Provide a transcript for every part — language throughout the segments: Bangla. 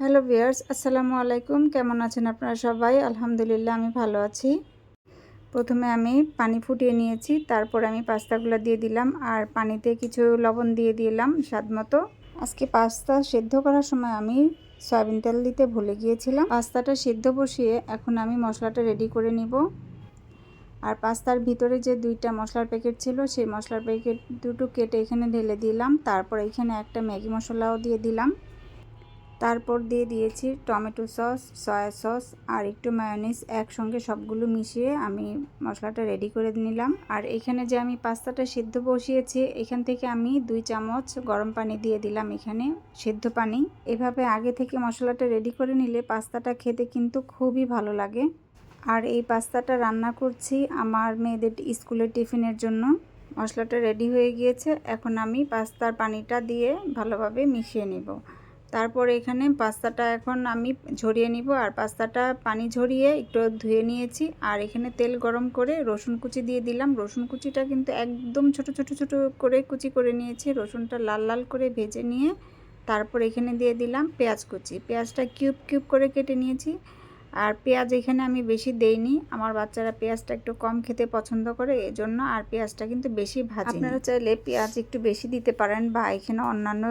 হ্যালো ভিয়ার্স আসসালামু আলাইকুম। কেমন আছেন আপনারা সবাই? আলহামদুলিল্লাহ, আমি ভালো আছি। প্রথমে আমি পানি ফুটিয়ে নিয়েছি, তারপর আমি পাস্তাগুলো দিয়ে দিলাম আর পানিতে কিছু লবণ দিয়ে দিলাম স্বাদ মতো। আজকে পাস্তা সেদ্ধ করার সময় আমি সয়াবিন তেল দিতে ভুলে গিয়েছিলাম। পাস্তাটা সেদ্ধ বসিয়ে এখন আমি মশলাটা রেডি করে নিব। আর পাস্তার ভিতরে যে দুইটা মশলার প্যাকেট ছিল, সেই মশলার প্যাকেট দুটো কেটে এখানে ঢেলে দিলাম। তারপর এখানে একটা ম্যাগি মশলাও দিয়ে দিলাম। তারপর দিয়ে দিয়েছি টমেটো সস, সয়া সস আর একটু মায়োনিস একসঙ্গে সবগুলো মিশিয়ে আমি মশলাটা রেডি করে নিলাম। আর এখানে যে আমি পাস্তাটা সিদ্ধ বসিয়েছি, এখান থেকে আমি দুই চামচ গরম পানি দিয়ে দিলাম এখানে সিদ্ধ পানি। এভাবে আগে থেকে মশলাটা রেডি করে নিলে পাস্তাটা খেতে কিন্তু খুবই ভালো লাগে। আর এই পাস্তাটা রান্না করছি আমার মেয়েদের স্কুলের টিফিনের জন্য। মশলাটা রেডি হয়ে গিয়েছে, এখন আমি পাস্তার পানিটা দিয়ে ভালোভাবে মিশিয়ে নিব। তারপর এখানে পাস্তাটা এখন আমি ঝরিয়ে নিব আর পাস্তাটা পানি ঝরিয়ে একটু ধুয়ে নিয়েছি। আর এখানে তেল গরম করে রসুন কুচি দিয়ে দিলাম। রসুন কুচিটা কিন্তু একদম ছোট ছোট ছোট করে কুচি করে নিয়েছি। রসুনটা লাল লাল করে ভেজে নিয়ে তারপর এখানে দিয়ে দিলাম পেঁয়াজ কুচি। পেঁয়াজটা কিউব কিউব করে কেটে নিয়েছি। আর পেঁয়াজ এখানে আমি বেশি দেইনি। আমার বাচ্চারা পেঁয়াজটা একটু কম খেতে পছন্দ করে এজন্য আর পেঁয়াজটা কিন্তু বেশি ভাজি আপনারা চাইলে পেঁয়াজ একটু বেশি দিতে পারেন বা এখানে অন্যান্য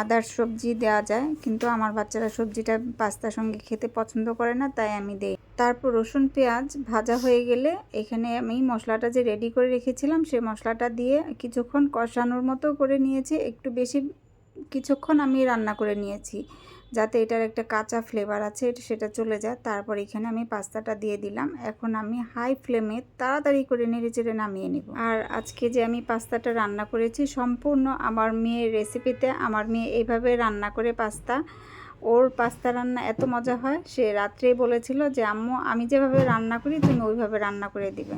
আদার সবজি দেওয়া যায়, কিন্তু আমার বাচ্চারা সবজিটা পাস্তার সঙ্গে খেতে পছন্দ করে না, তাই আমি দেই। তারপর রসুন, পেঁয়াজ ভাজা হয়ে গেলে এখানে আমি মশলাটা যে রেডি করে রেখেছিলাম সেই মশলাটা দিয়ে কিছুক্ষণ কষানোর মতো করে নিয়েছি। একটু বেশি কিছুক্ষণ আমি রান্না করে নিয়েছি। যাতে এটার একটা কাঁচা ফ্লেভার আছে সেটা চলে যায়। তারপর এখানে আমি পাস্তাটা দিয়ে দিলাম। এখন আমি হাই ফ্লেমে তাড়াতাড়ি করে নেড়ে চেড়ে নামিয়ে নিব। আর আজকে যে আমি পাস্তাটা রান্না করেছি, সম্পূর্ণ আমার মেয়ের রেসিপিতে আমার মেয়ে এইভাবে রান্না করে পাস্তা। ওর পাস্তা রান্না এত মজা হয়, সে রাত্রেই বলেছিল যে, আম্মু, আমি যেভাবে রান্না করি, তুমি ওইভাবে রান্না করে দিবে।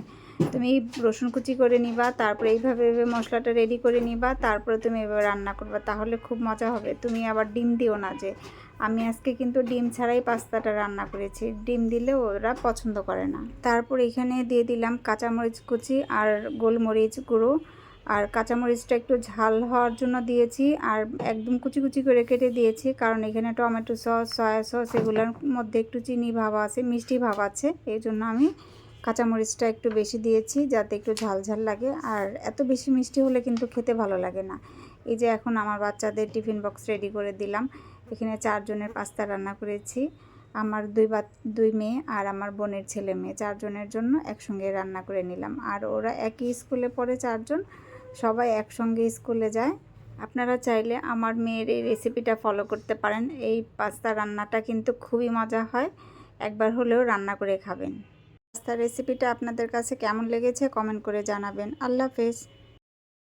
তুমি রসুন কুচি করে নিবা, তারপরে এইভাবে মশলাটা রেডি করে নিবা, তারপরে তুমি এভাবে রান্না করবা, তাহলে খুব মজা হবে। তুমি আবার ডিম দিও না যে। আমি আজকে কিন্তু ডিম ছাড়াই পাস্তাটা রান্না করেছি। ডিম দিলে ওরা পছন্দ করে না। তারপর এখানে দিয়ে দিলাম কাঁচামরিচ কুচি আর গোলমরিচ গুঁড়ো। আর কাঁচামরিচটা একটু ঝাল হওয়ার জন্য দিয়েছি আর একদম কুচি কুচি করে কেটে দিয়েছি। কারণ এখানে টমেটো সস, সয়া সস, এগুলোর মধ্যে একটু চিনি ভাব আছে, মিষ্টি ভাব আছে। এই জন্য আমি কাঁচামরিচটা একটু বেশি দিয়েছি যাতে একটু ঝাল ঝাল লাগে। আর এত বেশি মিষ্টি হলে কিন্তু খেতে ভালো লাগে না। এই যে এখন আমার বাচ্চাদের টিফিন বক্স রেডি করে দিলাম। এখানে চারজনের পাস্তা রান্না করেছি। আমার দুই বা দুই মেয়ে আর আমার বোনের ছেলে মেয়ে। চারজনের জন্য একসঙ্গে রান্না করে নিলাম। আর ওরা একই স্কুলে পড়ে চারজন। সবাই একসঙ্গে স্কুলে যায়। আপনারা চাইলে আমার মেয়ের এই রেসিপিটা ফলো করতে পারেন। এই পাস্তা রান্নাটা কিন্তু খুবই মজা হয়। একবার হলেও রান্না করে খাবেন। পাস্তার রেসিপিটা আপনাদের কাছে কেমন লেগেছে কমেন্ট করে জানাবেন। আল্লাহ হাফেজ।